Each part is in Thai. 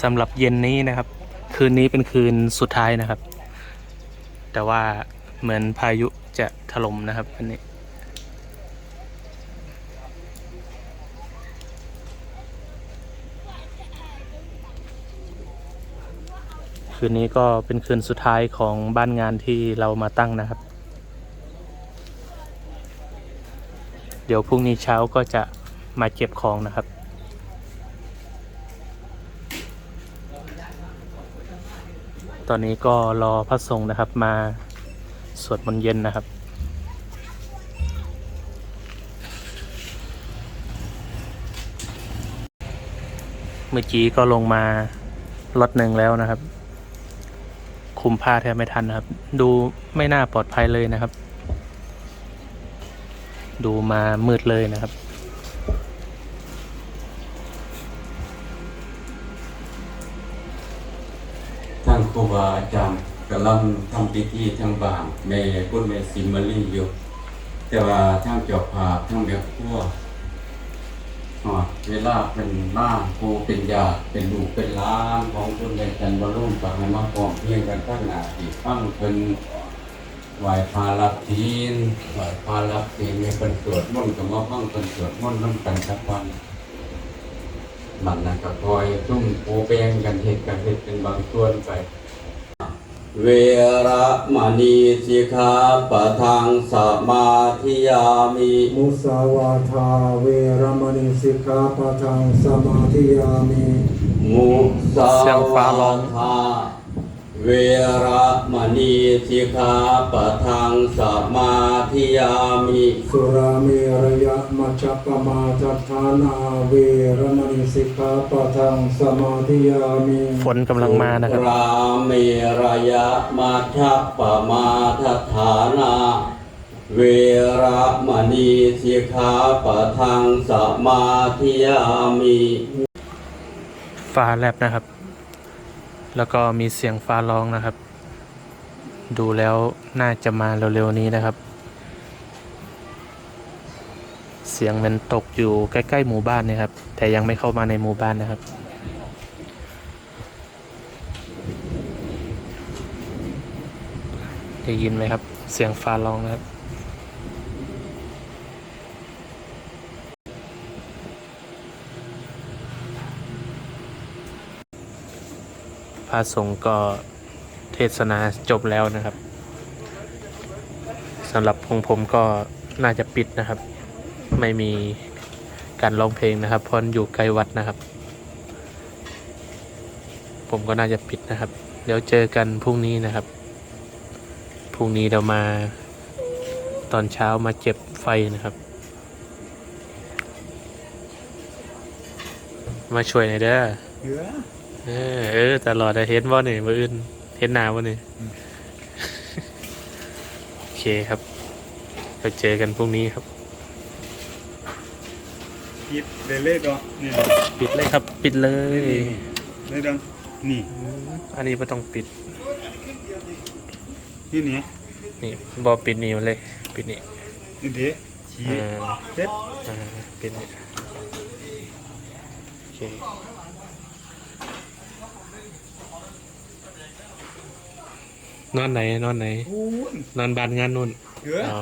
สำหรับเย็นนี้นะครับ คืนนี้เป็นคืนสุดท้ายนะครับ แต่ว่าเหมือนพายุจะถล่มนะครับอันนี้คืนนี้ก็เป็นคืนสุดท้ายของบ้านงานที่เรามาตั้งนะครับ เดี๋ยวพรุ่งนี้เช้าก็จะมาเก็บของนะครับ ตอนนี้ก็รอพระสงฆ์นะครับ มาสวดมนต์เย็นนะครับ เมื่อกี้ก็ลงมารถหนึ่งแล้วนะครับ คุมผ้าแทบไม่ทันนะครับ ดูไม่น่าปลอดภัยเลยนะครับ ดูมามืดเลยนะครับ ครูบาอาจารย์กำลังทำพิธีทางบานแม่พุทธแม่สิมาลีอยู่ แต่ว่าทางเจ้าภาพทางเบียครัวเวลาเป็นบ้านครูเป็นญาเป็นลูกเป็นล้านของคุณแม่จันบรุ่มปากให้มาพร้อมเพียงกันข้างหน้าที่ฟังเป็นไหวพารับทีนไหวพารับทีนมีคนสวดมนต์กับมาฟังคนสวดมนต์น้ำกันสักวันมันนะก็คอยซุ่มปูแปงกันเหตุกันเหตุเป็นบางส่วนไป เวระมณีสิกขาปะทังสมาธิยามิมุสาวาทาเวรมณีสิกขาปะทังสมาธิยามิมุสาเสียงฟ้าวาร้องทา เวระมณีสิกขาปะทังสมาธิยามิสุราเมรยะมัจจปมาทัฏฐานาเวรมณีสิกขาปะทังสมาธิยามิฝนกำลังมานะครับ ราเมรยะมัทะปมาทัฏฐานา เวระมณีสิกขาปะทังสมาธิยามิฟ้าแลบนะครับ แล้วก็มีเสียงฟ้าร้องนะครับ ดูแล้วน่าจะมาเร็วๆนี้นะครับ เสียงมันตกอยู่ใกล้ๆหมู่บ้านนะครับ แต่ยังไม่เข้ามาในหมู่บ้านนะครับได้ยินไหมครับ เสียงฟ้าร้องนะครับ พระสงฆ์ก็เทศนาจบแล้วนะครับสำหรับพงผมก็น่าจะปิดนะครับ ไม่มีการร้องเพลงนะครับเพราะอยู่ใกลวัดนะครับ ผมก็น่าจะปิดนะครับ เดี๋ยวเจอกันพรุ่งนี้นะครับพรุ่งนี้เรามาตอนเช้ามาเก็บไฟนะครับ มาช่วยหน่อยเด้อ เยอะเออเออตลอดอะเห็นบ่นี่มืออื่นเห็นหน้าบ่นี่โอเคครับไปเจอกันพรุ่งนี้ครับ ปิดเลยเลยก็นี่ปิดเลยครับ ปิดเลยเลยดังนี่อันนี้ไม่ต้องปิด นี่นี่นี่บอปิดนี่มาเลย ปิดนี่นี่เด้ชี้อ่าเซ็ตอ่าปิดนี่โอเค นอนไหน นอนไหนพูนนอนบานงานนู่นเยอะอ๋อ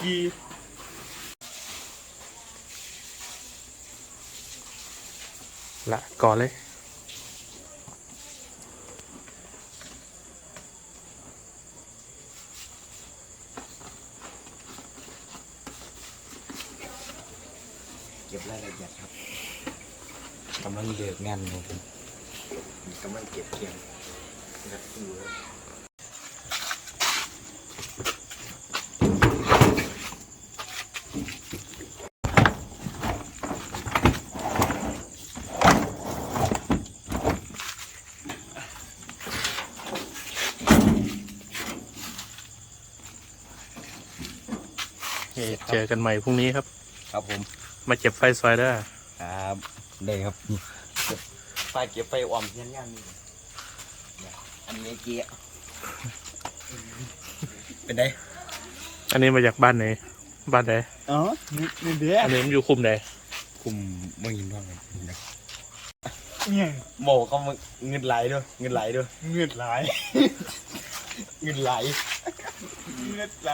กี่ละก่อนเลยเก็บรายละเอียดครับกำลังเลิกงานครับผม กำลังเก็บเกียงรัดตู้ครับเอ่อเจอกันใหม่พรุ่งนี้ครับ ครับผม มาเก็บไฟซอยเด้อครับ ได้ครับนี่ ไฟเก็บไฟอ่อมเพียนงานนี่เนี่ยอันนี้เกียร์เป็นไงอันนี้มาจากบ้านไหน บ้านไหนอ๋อนี่นี่เด้อันนี้มันอยู่คุมไหนคกลุ่มเมืองหินทองกันนะเนี่ยโมเขามึงเงินไหลด้วยเงินไหลด้วยเงือดไหลายเงินไหลเงือดไหล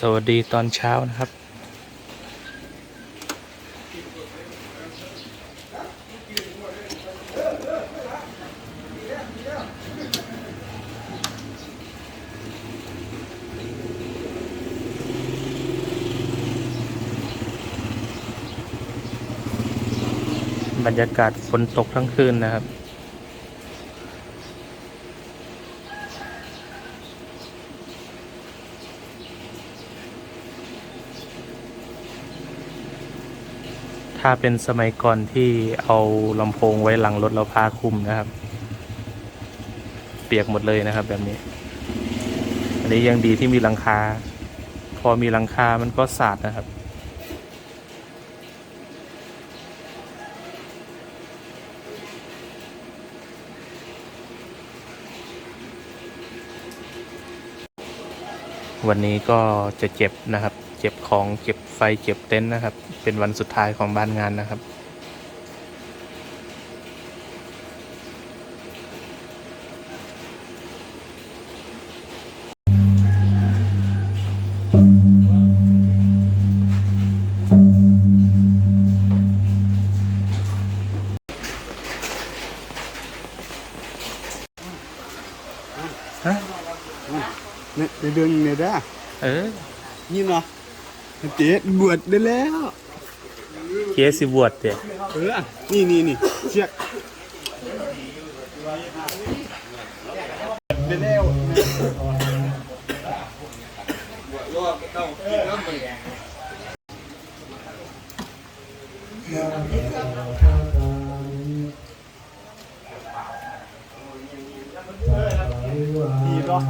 สวัสดีตอนเช้านะครับ บรรยากาศฝนตกทั้งคืนนะครับ ถ้าเป็นสมัยก่อนที่เอาลำโพงไว้หลังรถเราพาคุมนะครับ เปียกหมดเลยนะครับ แบบนี้ อันนี้ยังดีที่มีหลังคา พอมีหลังคามันก็สาดนะครับวันนี้ก็จะเจ็บนะครับ เจ็บของเจ็บไฟเจ็บเต็นท์นะครับ เป็นวันสุดท้ายของบ้านงานนะครับเนี่ยจะเดินยังไงได้เออนี่เนาะ เจ๊บวชได้แล้วเคสสิบวชเด็เออนี่นี่นี่เชือกได้แล้วดีเนาะ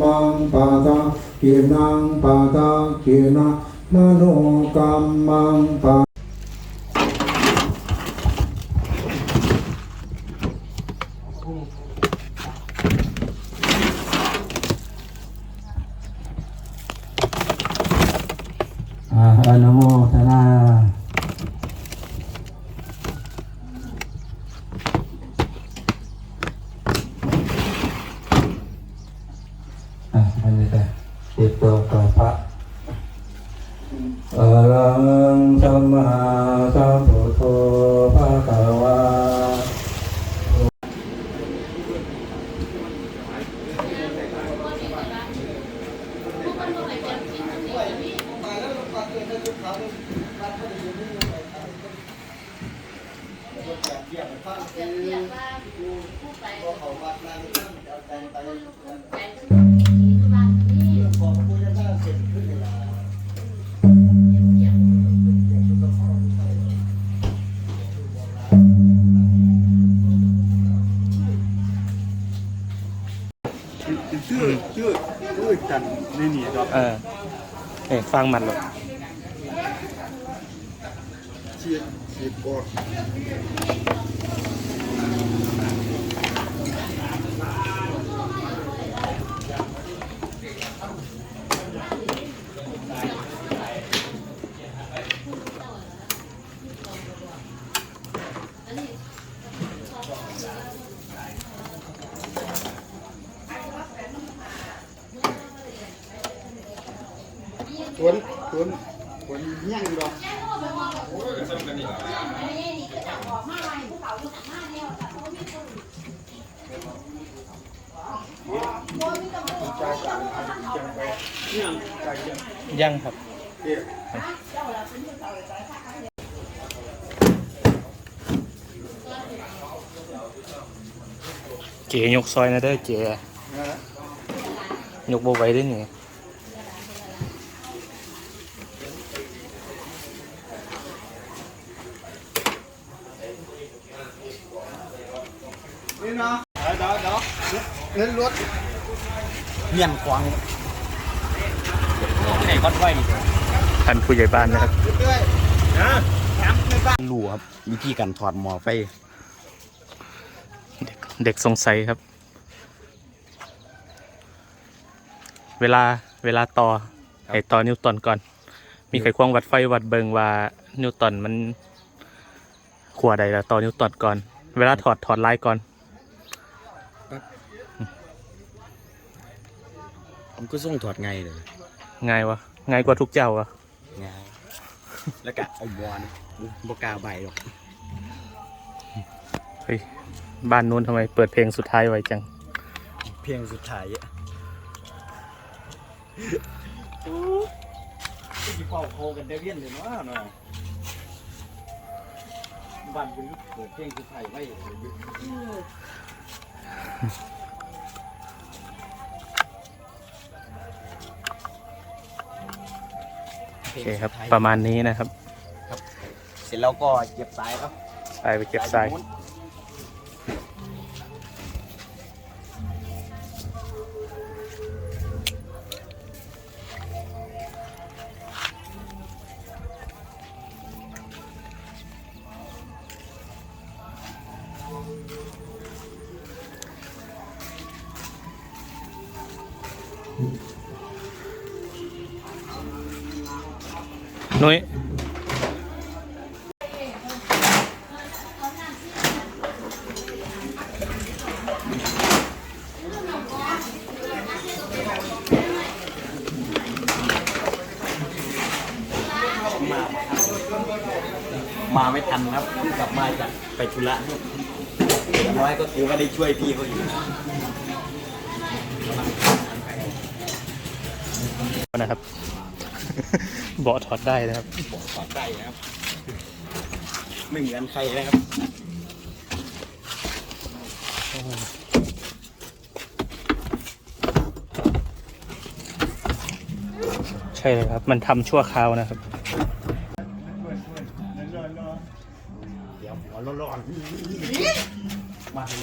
มังปาตะเกนังปะตะเกีนะมโนกรรมังปะ อาอนโมทนาอะมันจะได้ ติดตัวต่อพระอะระหังสัมมาสัมพุทโธภะคะวาชื่ ชื่อจันนี่นี่ดอกเออเอ้ยฟังมันเลยเชียร์เชียร์กอด สวนสวนสวนย่างดอกยังครับเจยกซอยนะเด้อเจยกโบไหว้ได้นี่นี่เนาะเดี๋ย เดี๋ยวเงินรถเมียนควางไหนก้อนไว้นี่ท่านผู้ใหญ่บ้านนะครับรู้ครับวิธีการถอดหมอไฟ เด็กเด็กสงสัยครับ เวลาเวลาต่อให้ต่อนิวตันก่อน มีไขควงวัดไฟวัดเบิงว่านิวตันมันขวดใดแล้วต่อนิวตันก่อน เวลาถอดถอดลายก่อน ผมก็ส่งถอดไงเลยง่ายวะง่ายกว่าทุกเจ้าวะง่ายแล้วก็เอาบอลบกล้าใบหรอกเฮ้ยบ้านนู้นทำไมเปิดเพลงสุดท้ายไว้จัง เพียงสุดท้ายอะที่เป่าโคกันได้เวียนเลยเนาะเนาะบ้านเป็นเปิดเพลงสุดท้ายไว้ โอเคครับ ประมาณนี้นะครับ เสร็จแล้วก็เก็บสายครับ ไปไปเก็บทราย นู้นนุ้ มาไม่ทันครับเพิ่งกลับมาจากไปธุระเนี่ยอย่างน้อยก็ถือว่าได้ช่วยพี่เขาอยู่นะครับ เบาะถอดได้นะครับบอกขอใจนะครับไม่เหมือนใครนะครับใช่เลยครับ มันทำชั่วคราวนะครับ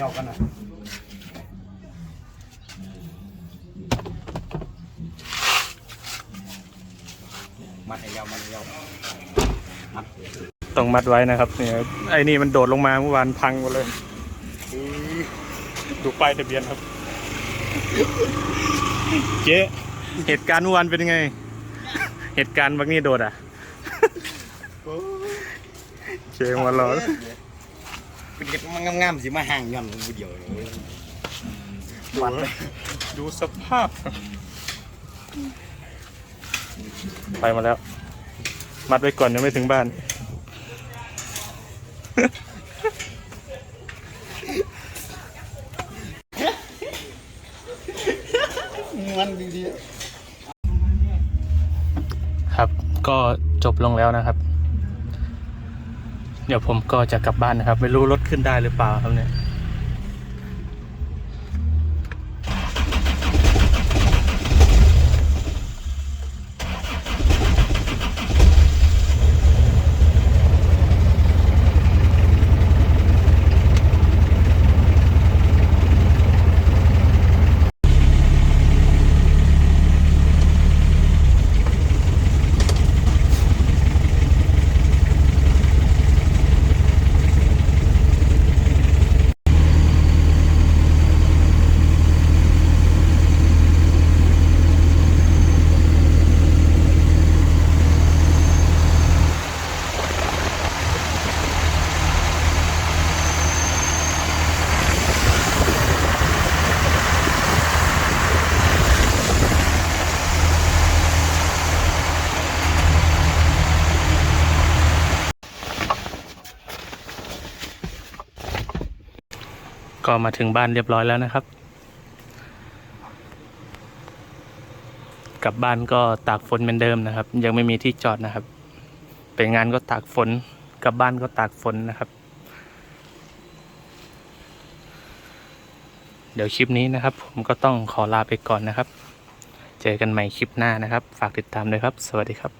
ย้ากันนะมาให้ย้ามาให้ยามัดต้องมัดไว้นะครับเนี่ยไอ้นี่มันโดดลงมาเมื่อวานพังหมดเลย ดูป้ายทะเบียนครับ เจ๊เหตุการณ์เมื่อวานเป็นยังไง เหตุการณ์บักนี่โดดอะ เจ๊มารอ เป็นเก็บมันงามๆสิมาห่างย่อนกูเดียวเลยวัดเลยดูสภาพ ไปมาแล้ว มัดไว้ก่อนยังไม่ถึงบ้าน มันดีครับ ก็จบลงแล้วนะครับ เดี๋ยวผมก็จะกลับบ้านนะครับ ไม่รู้รถขึ้นได้หรือเปล่าครับเนี่ย ก็มาถึงบ้านเรียบร้อยแล้วนะครับ กลับบ้านก็ตากฝนเหมือนเดิมนะครับ ยังไม่มีที่จอดนะครับ ไปงานก็ตากฝน กลับบ้านก็ตากฝนนะครับ เดี๋ยวคลิปนี้นะครับ ผมก็ต้องขอลาไปก่อนนะครับ เจอกันใหม่คลิปหน้านะครับ ฝากติดตามด้วยครับ สวัสดีครับ